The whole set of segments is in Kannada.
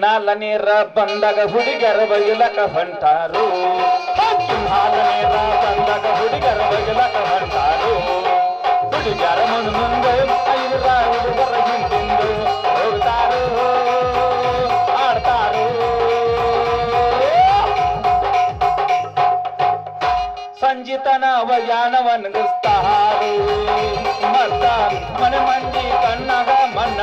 సింహాలని రా బండగ హుడిగర బయలకంటారు సింహాలని రా బండగ హుడిగర బయలకంటారు హుడిగర ముందు ముందు ఐదు రా హుడిగర గింటిందు ఆడతారు. సంజితన వయానవనుగుస్తారు మర్దాన్ మన మంది కన్నగా మన్న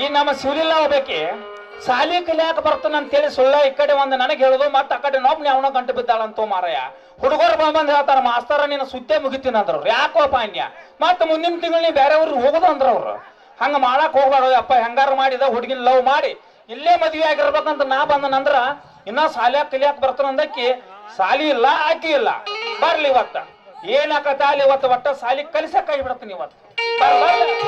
ಈ ನಮ್ಮ ಸುರಿಲ್ಲ ಹೋಗ್ಬೇಕಿ ಸಾಲಿ ಕಲಿಯಾಕ ಬರ್ತಾನ ಅಂತೇಳಿ ಸುಳ್ಳ ಈ ಕಡೆ ಒಂದು ನನಗೆ ಹೇಳುದು, ಮತ್ತೆ ಆ ಕಡೆ ನೋಬ್ನಿ ಅವನ ಗಂಟು ಬಿದ್ದಾಳಂತೋ ಮಾರಾಯ. ಹುಡುಗರು ಬಂದ್ ಹೇಳ್ತಾರ, ಮಾಸ್ತರ ನೀನು ಸುದ್ದೆ ಮುಗಿತೀನಿ ಅಂದ್ರು ಯಾಕೋ ಪಾನ್ಯ ಮತ್ತೆ ಮುಂದಿನ ತಿಂಗಳು ನೀ ಬೇರೆ ಅವ್ರಿಗೆ ಹೋಗುದು ಅಂದ್ರ ಅವ್ರು ಹಂಗ ಮಾಡಕ್ ಹೋಗ್ಬಾರ್ದು ಅಪ್ಪ, ಹೆಂಗಾರು ಮಾಡಿದ, ಹುಡುಗಿನ ಲವ್ ಮಾಡಿ. ಇಲ್ಲೇ ಮದ್ವೆ ಆಗಿರ್ಬೇಕಂತ ನಾ ಬಂದನಂದ್ರ ಇನ್ನ ಸಾಲ್ಯಾಕ ಕಲಿಯಾಕ ಬರ್ತಾನ ಅಂದಕ್ಕಿ ಸಾಲಿ ಇಲ್ಲ ಆಕಿ ಇಲ್ಲ. ಬರ್ಲಿ ಇವತ್ತ. ಏನಾಕತ್ತ ಅಲ್ಲಿ ಇವತ್ತು ಒಟ್ಟ ಸಾಲಿ ಕಲಿಸಕ್ಕಾಗಿ ಬಿಡ್ತೀನಿ ಇವತ್ತು. ಬರ್ ಬರ್ಲಿ.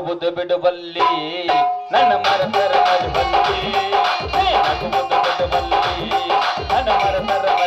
ನಗುವುದು ಬಿಡುವಲ್ಲಿ. ನನ್ನ ಮರತರ ಮರಿಬಲ್ಲಿ. ಬುದ್ಧ ಬಿಡು ಬಿಡುವಲ್ಲಿ. ನನ್ನ ಮರತರ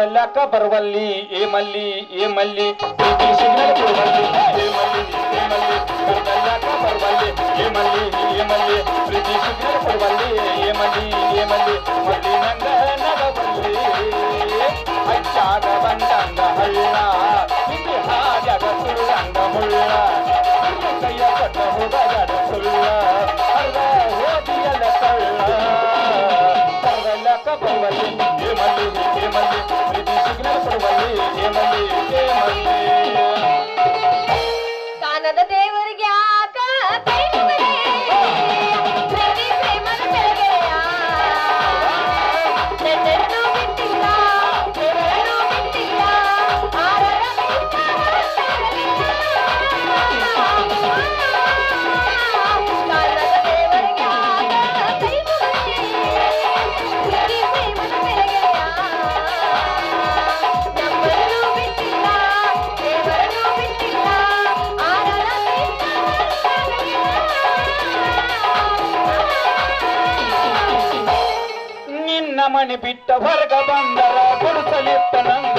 కదలాక బరవల్లి ఏ మల్లి ఏ మల్లి సిగ్నల్ ఏ మల్లి ఏ మల్లి ఏ మల్లి ఏ మల్లి ఏ మల్లి ಹೊರಗ ಬಂದರ ಗುಡಿಸಲಿತ್ತ ನಂಗ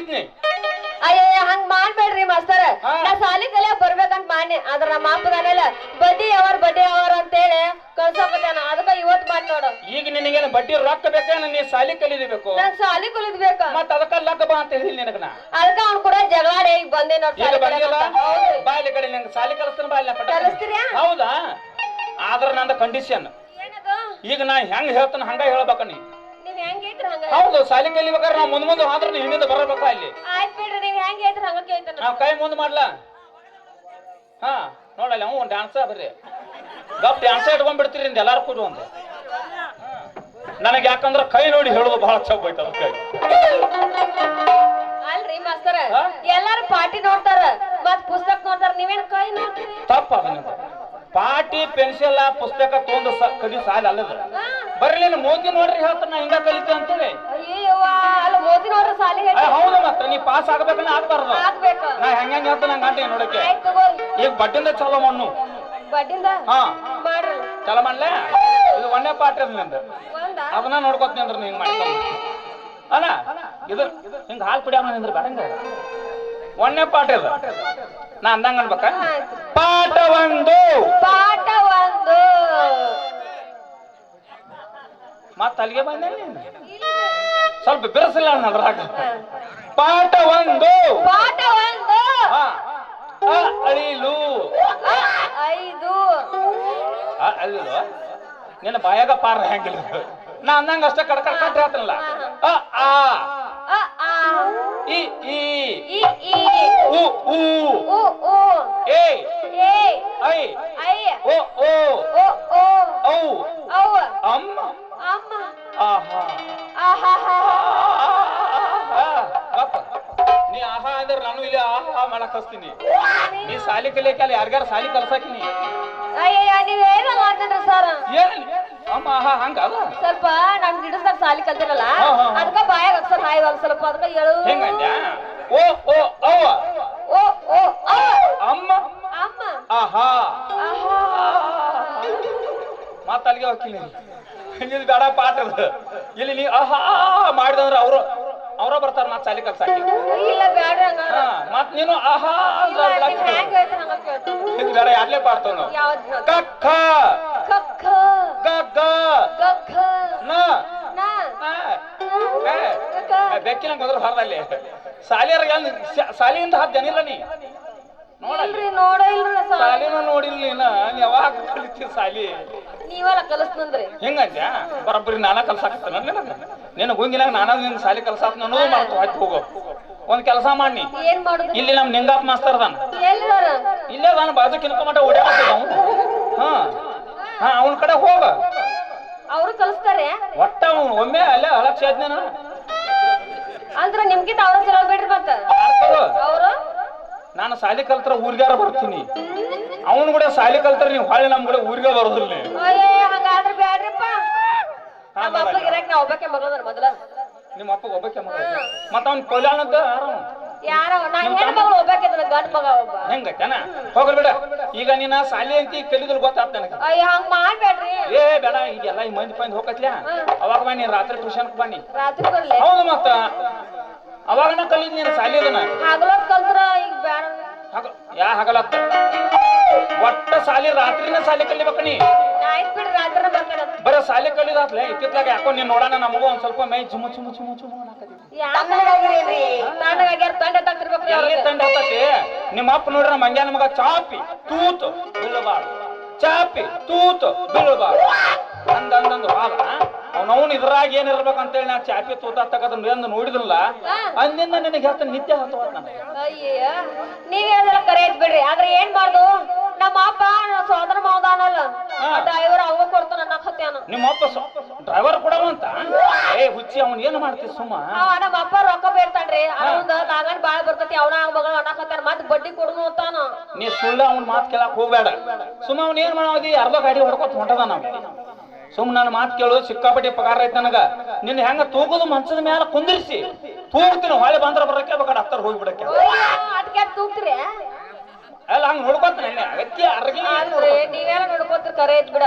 ಇದ್ನಿ. ಅಯ್ಯಯ್ಯ ಹಂಗ್ ಮಾಡ್ಬೇಡ್ರಿ ಮಾಸ್ತರ. ನಾ ಸಾಲಿ ಕಲಿಯಾಕ ಬರ್ಬೇಕಂತ ಮಾಡಿ ಆದ್ರ ನಮ್ಮ ಅಪ್ಪದಾನೆಲ್ಲ ಬಡ್ಡಿ ಅವರ್ ಬಡ್ಡಿ ಅವರ್ ಅಂತೇಳಿ ಕಳ್ಸಕತ್ತಾನ. ಅದಕ್ಕ ಇವತ್ ಮಾಡಿ ನೋಡು. ಈಗ ನಿನಗೇನು ಬಡ್ಡಿ ರೊಕ್ಕ ಬೇಕಾ ನೀ ಸಾಲಿ ಕಲಿಬೇಕು ನಾನ್ ಸಾಲಿ ಕಲಿದ್ಬೇಕ. ಮತ್ತ ಅದಕ್ಕ ಲಕ್ಕ ಬಾ ಅಂತ ಹೇಳಿ ನಿನಗ ನಾ. ಅದಕ್ಕ ಅವ್ನು ಕೂಡ ಜಗಳಾಡಿ ಈಗ ಬಂದೆ ನೋಡ್ ಈಗ ಬಂದಿಲ್ಲ? ಕಲಿಯಾಕಂತ. ಹೌದ್ರಿ. ಬಾ ಕಡೆ ನಿಂಗೆ ಸಾಲಿ ಕಲಿಸ್ತಾನ ಬಾಯಿಲ್ಲ ಇಲ್ಲ ಪಟ ಕಲಿಸ್ತೀರ್ಯಾ? ಹೌದಾ? ಆದ್ರ ನಂದ ಕಂಡೀಷನ್ ಈಗ ನಾ ಹೆಂಗ್ ಹೇಳ್ತಾನ ಹಂಗ ಹೇಳ್ಬೇಕ ನೀ. ಹೆಂಗ್ ಹೌದು ಸಾಲಿ ಕಲಿಬೇಕಾದ್ರೆ ನಾವು ಮುಂದ್ ಮುಂದೆ ಹೋದ್ರ ನೀವು ಹಿಂದಿಂದ ಬರಬೇಕ ಇಲ್ಲಿ ಆಯ್ತ್ ಬಿಡ್ರಿ ನೀವ್ ಹೆಂಗ್ ಹೇಳ್ತೀರ ಹಂಗ ಕೇಳ್ತಾನ. ನಾವ್ ಕೈ ಮುಂದ್ ಮಾಡ್ಲಾ? ಹಾ ನೋಡಲ್ಲ ಹ್ಞೂ ಡ್ಯಾನ್ಸ ಬರ್ರಿ. ಗಪ್ ಡ್ಯಾನ್ಸ ಇಟ್ಕೊಂಡ್ಬಿಡ್ತೀರಿ ಇಂದ ಎಲ್ಲಾರು ಕೂಡ ಒಂದು ನನಗೆ ಯಾಕಂದ್ರ ಕೈ ನೋಡಿ ಹೇಳೋದು ಬಹಳ ಚೌಕ್ ಐತೆ ಅದಕ್ಕೆ. ಅಲ್ರಿ ಮಾಸ್ತರ? ಎಲ್ಲಾರು ಪಾರ್ಟಿ ನೋಡ್ತಾರ ಮತ್ ಪುಸ್ತಕ ನೋಡ್ತಾರ ನೀವೇನ್ ಕೈ ನೋಡ್ತೀರಿ? ತಪ್ಪ ಪಾಟಿ ಪೆನ್ಸಿಲ್ ಪುಸ್ತಕ ತೊಂದು ಕಡಿ ಸಾಲ ಅಲ್ಲದ. ನೀನು ಮೋದಿ ನೋಡ್ರಿ ಹೇಳ್ತಾನ ನಾ ಹಿಂಗ ಕಲಿತೆ ಅಂತೇಳಿ. ಅಯ್ಯವ್ವ ಅಲ್ಲ ಮೋದಿ ನೋಡ್ರ ಸಾಲಿ ಹೇಳಿ ಹೇಳ್ತಾರ ಹೌದು ಮತ್ತೆ ನೀ ಪಾಸ್ ಆಗ್ಬೇಕನ್ನ ಆಗ್ಬಾರ್ದು. ಆಗ್ಬೇಕು. ನಾ ಹೆಂಗ ಹೇಳ್ತಾನ ಹಂಗ ಅಂಟಿ ನೋಡಕ್ಕೆ. ಆಯ್ತ್ ತಗೋರಿ. ಈಗ ಬಡ್ಡಿಂದ ಚಲೋ ಮಣ್ಣು. ಬಡ್ಡಿಂದ? ಹಾ. ಮಾಡ್ರಿ. ಚಲೋ ಮಾಡ್ಲೆ ಇದು ಒಂದೇ ಪಾಠ ಇದ್ ನಂದು. ಒಂದ? ಅದನ್ನ ನೋಡ್ಕೊತೀನಿ ಅಂದ್ರೆ ಹಿಂಗ್ ಮಾಡ್ಕೊಂಡು ಅಣ್ಣ ಇದು ಹಿಂಗ ಹಾಲು ಕುಡಿಯಮ್ಮ ನಿಂದ್ರ ಬರಂಗ ಒಂದೇ ಪಾಠ ಇದು ನಾ ಅಂದಂಗ ಅನ್ಬೇಕ. ಪಾಠ ಒಂದು. ಪಾಠ ಒಂದು. ಮತ್ತ ಅಲ್ಲಿಗೆ ಬಂದ ಸ್ವಲ್ಪ ಬಿರಸಿಲ್ಲ ಅದ್ರಾಗ ಪಾಠ ಒಂದು. ಪಾಠ ಒಂದು. ಅಳಿಲು. ಐದು. ಅಳಿಲು. ನಿನ್ನ ಬಾಯಾಗ ಪಾರ ಹೆಂಗಿಲ್ಲ. ನಾ ಅಂದಂಗ ಅಷ್ಟೇ ಕಡ ಕಡ ಹೇಳ್ತಾನಲ್ಲ. ಅ ಆ. ಅ, ಆ. ಇ ಇ ಈ. ಉ ಊ ಉ ಉ. ಏ. ಏ. ಐ. ಐ. ಓ ಓ. ಓ ಓ. ಔ. ಔ. ಅಮ್ಮ. ನೀ ಆಹಾ ಅಂದ್ರೆ ನಾನು ಇಲ್ಲಿ ಆಹಾ ಮಾಡಕ್ ಹಸ್ತೀನಿ ನೀ ಸಾಲಿ ಕಲಿಯಕಲ್ಲ ಯಾರ್ಗಾರ ಸಾಲಿ ಕಲ್ಸಾಕಿನಿ ಅಯ್ಯಯ್ಯ ನೀವ್ ಹೇಳಲ್ಲ ಅಂತಂದ್ರ ಸರ್? ಏನ್? ಅಮ್ಮ ಆಹಾ ಹಂಗ ಸ್ವಲ್ಪ ನಮ್ ಗಿಡದಾಗ ಸಾಲಿ ಕಲ್ತಿರಲ್ಲ. ಅದಕ್ಕ ಬಾಯಾಗ ಅಕ್ಷರ ಹಾಯ್ ಸ್ವಲ್ಪ ಅದಕ್ಕ ಹೇಳು. ಹೆಂಗಂದ್ಯಾ? ಓ ಓ ಅವ್ವ. ಓ ಓ ಅ ಅಮ್ಮ? ಅಮ್ಮ. ಆಹಾ. ಆಹಾ. ಮತ್ತ ಅಲ್ಲಿಗೆ ಹೋಗ್ತೀನಿ. ಇದು ಬೇಡ ಪಾಠ ಅದು. ಇಲ್ಲಿ ನೀ ಆಹಾ ಮಾಡಿದಂದ್ರ ಅವರು ಅವ್ರ ಬರ್ತಾರ ಮತ್ ಸಾಲಿ ಕಲ್ಸ ಮತ್ ನೀನು ಆಹಾ ಇದು ಬೇಡ ಯಾರ್ಲೇ ಪಾಡ್ತಾವ ನಾವು? ಕಕ್ಕ ಕಕ್ಕ ಗಗ್ಗ. ಗಕ್ಕ ನ. ಬೆಕ್ಕಿನ ಮೊದಲು ಹೊರದಲ್ಲಿ. ಸಾಲಿಯರ್ ಸಾಲಿಯಿಂದ ಹತ್ತು ಜನ ಇಲ್ಲ ನೀ. ನೋಡಿಲ್ರಿ ನೋಡಿಲ್ರಿ ಸಾಲಿನ ನೋಡಿಲ್ಲ ನೀನ. ನೀ ಯಾವಾಗ ಕಲಿತಿ ಸಾಲಿ ನೀವಲ್ಲ ಕಲಿಸ್ತಂದ್ರಿ ಹೆಂಗಂದ್ಯಾ ಬರೋಬ್ಬರಿ ನಾನ ಕಲ್ಸಾಕತ್ತಾನ ನಿನಗ? ನಿನ್ನ ಗುಂಗಿನಾಗ ನಾನ ನಿನ್ನ ಶಾಲಿ ಕಲ್ಸಾಕ ಅನ್ನೋದು ಮಾಡ್ತು ಹಚ್ಚಿ ಹೋಗು. ಒಂದ್ ಕೆಲಸ ಮಾಡಿ ಏನ್ ಮಾಡುದು? ಇಲ್ಲಿ ನಮ್ ನಿಂಗಪ್ಪ ಮಾಸ್ತರ್ ಅದಾನ. ಎಲ್ಲಿದಾರ? ಇಲ್ಲೇ ನಾನು ಬಾಜು ಕಿನ್ಕೊಂಬಟ ಓಡಾಡ್ತದ ಅವನು. ಹಾ. ಹಾ ಅವನ ಕಡೆ ಹೋಗ. ಅವರು ಕಲಿಸ್ತಾರೆ? ಒಟ್ಟ ಅವ್ನು ಒಮ್ಮೆ ಅಲ್ಲೇ ಹಳಕ್ ಸೇದ್ನೇನ ಅಂದ್ರ ನಿಮ್ಗಿಂತ ಅವ್ರ ಚಲೋ ಬಿಡ್ರಿ ಮತ್ತ. ಅವ್ರು? ನಾನು ಸಾಲಿ ಕಲ್ತ್ರ ಊರಿಗಾರ ಬರ್ತೀನಿ. ಅವನು ಕೂಡ ಸಾಲಿ ಕಲ್ತರ ನೀವು ಹೊಳ್ಳಿ ನಮ್ ಕೂಡ ಊರಿಗೆ ಬರೋದಿಲ್ಲ ನೀ. ಹಂಗಾದ್ರ ಬ್ಯಾಡ್ರಿಪ್ಪ. ನಮ್ಮ. ಅಪ್ಪಗೆ ಇರಕ್ ನಾ ಒಬ್ಬಕ್ಕೆ ಮಗಳದನ ಮೊದಲ. ನಿಮ್ಮ ಅಪ್ಪ ಒಬ್ಬಕ್ಕೆ ಮಗ ಮತ್ತ ಅವ್ನ ಕಲ್ಯಾಣ ಅಂತ ಯಾರು? ಯಾರ ನಾ ಹೆಣ್ಣು ಮಗಳು ಒಬ್ಬಕ್ಕೆ ಗಂಡ ಮಗ ಒಬ್ಬ. ಹೆಂಗೈತನ ಹೋಗ್ಲಿ ಬಿಡ. ಈಗ ನೀನ ಸಾಲಿ ಅಂತ ಕಲಿದ್ರು ಗೊತ್ತಾತ ನನಗೆ. ಅಯ್ಯ ಹಂಗ ಮಾಡ್ಬೇಡ್ರಿ. ಏ ಬೇಡ ಈಗೆಲ್ಲ ಈ ಮಂದಿ ಪಂದ್ ಹೋಗತ್ಲ್ಯಾ ಅವಾಗ ಬನ್ನಿ ರಾತ್ರಿ ಟ್ಯೂಷನ್ ಬನ್ನಿ. ರಾತ್ರಿ ಬರ್ಲಿ. ಹೌದು ಮತ್ತ. ಅವಾಗನ ಕಲಿದ್ ನೀನು ಸಾಲಿ ಅದನ್ನ ಹಗಲೊತ್ ಹಗ ಯಾ ಹಗಲತ್ತ? ಒಟ್ಟ ಸಾಲಿ ರಾತ್ರಿನ ಸಾಲಿ ಕಲಿಬೇಕ ನೀ? ಬರೀ ಸಾಲಿ ಕಲಿದಾತ್ಲೆ? ಇತ್ತಿತ್ಲಾಗ ಯಾಕೋ ನೀನ್ ನೋಡೋಣ ನಮಗೂ ಒಂದ್ ಸ್ವಲ್ಪ ಮೈ ಚುಮು ಚುಮು ಚುಮು ಚುಮು ಎಲ್ಲಿ ತಂಡ ಹತ್ತತಿ? ನಿಮ್ಮ ಅಪ್ಪ ನೋಡ್ರ ಮಂಗ್ಯಾನ ಮಗ ಚಾಪಿ ತೂತು ಬೀಳಬಾರ್ದು. ಚಾಪಿ ತೂತು ಬೀಳಬಾರ್ದು. ಅಂದಂದಂದು ಹಾಲ. ಅವನವನ್ ಇದ್ರಾಗ ಏನಿರ್ಬೇಕಂತೇಳಿ ನಾ ಚಾಪಿ ತೂತ ತಗದ್ ಎಂದು ನೋಡಿದ್ರಲ್ಲ ಅಂದಿಂದ ನಿನಗೆ ಹೇಳ್ತಾನೆ ನಿತ್ಯ ಹತ್ತುವ ನನಗೆ. ಅಯ್ಯ ನೀವ್ ಹೇಳೋದೆಲ್ಲ ಕರೆ ಬಿಡ್ರಿ ಆದ್ರೆ ಏನ್ ಮಾಡ್ದು? ನಮ್ಮ ಅಪ್ಪ ಸೋದರ ಮಾವದಾನಲ್ಲ ಡ್ರೈವರ್ ಅವ ಕೊಡ್ತಾನ ಅನ್ನಕತ್ಯಾನ ನಿಮ್ಮ ಅಪ್ಪ ಡ್ರೈವರ್ ಕೊಡವಂತ ಏ ಹುಚ್ಚಿ ಅವನ್ ಏನ್ ಮಾಡ್ತಿ ಸುಮ್ಮ? ನಮ್ಮ ಅಪ್ಪ ರೊಕ್ಕ ಬೇಡ್ತಾನ್ರಿ. ಅವನ ಲಾಗನ್ ಬಾಳ ಬರ್ತೈತಿ ಅವನ ಮಗಳು ಅನ್ನಕತ್ತಾನ ಮತ್ ಬಡ್ಡಿ ಕೊಡುನು ಅಂತಾನ. ನೀ ಸುಳ್ಳ ಅವ್ನ ಮಾತ್ ಕೇಳಕ್ ಹೋಗ್ಬೇಡ. ಸುಮ್ಮ ಅವ್ನ ಏನ್ ಮಾಡೋದಿ ಅರ್ಧ ಗಾಡಿ ಹೊಡ್ಕೊತ ಹೊಂಟದ ನಾವು ಸುಮ್ ನನ್ನ ಮಾತು ಕೇಳು ಸಿಕ್ಕಾಪಟ್ಟೆ ಪಗಾರ ಐತೆ ನನಗ. ನಿನ್ನ ಹೆಂಗ ತೂಗುದು ಮಂಚದ ಮ್ಯಾಲ ಕುಂದಿರಿಸಿ. ತೂಗ್ತೀನಿ ಹೊಳೆ ಬಂದ್ರ ಬರಕ್ಕೆ ಬೇಕಾಡ ಹತ್ತರ ಹೋಗ್ಬಿಡಕ್ಕೆ ಅಲ್ಲ ಹಂಗ ನೋಡ್ಕೊತಾನೆ ಅಗತ್ಯ ಅರ್ಗಿ ನೀವೆಲ್ಲ ನೋಡ್ಕೋತೀರಿ ಕರೆ ಐತ್ ಬಿಡ.